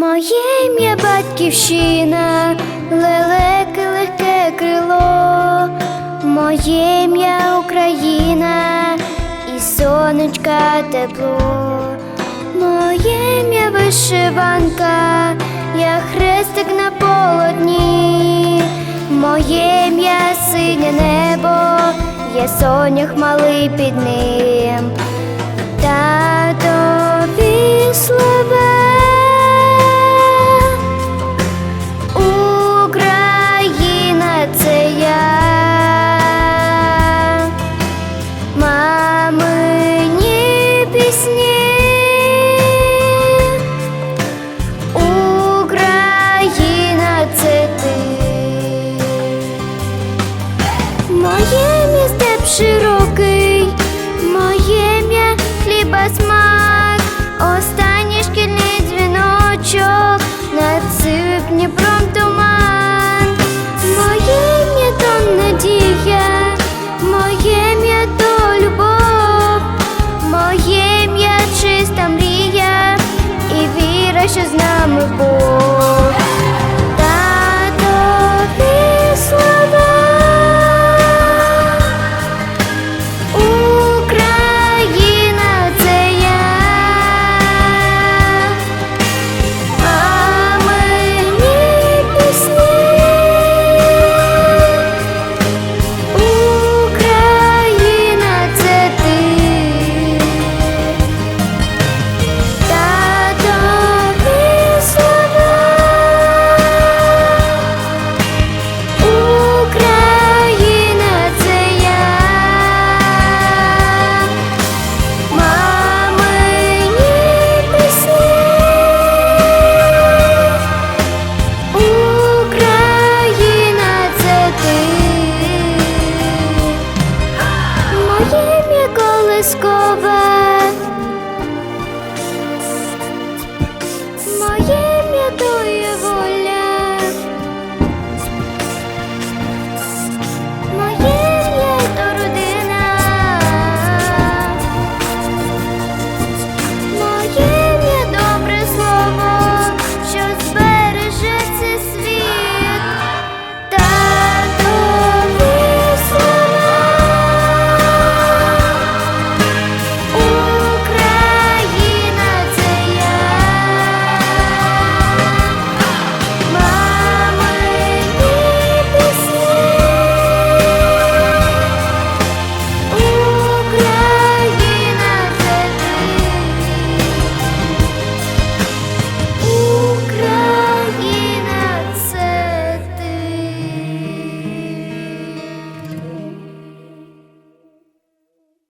Моє ім'я батьківщина, лелеке легке крило, моє ім'я Україна і сонечка тепло, моє ім'я вишиванка, я хрестик на полотні, моє ім'я синє небо, є сонях малий під ним. Татові слова.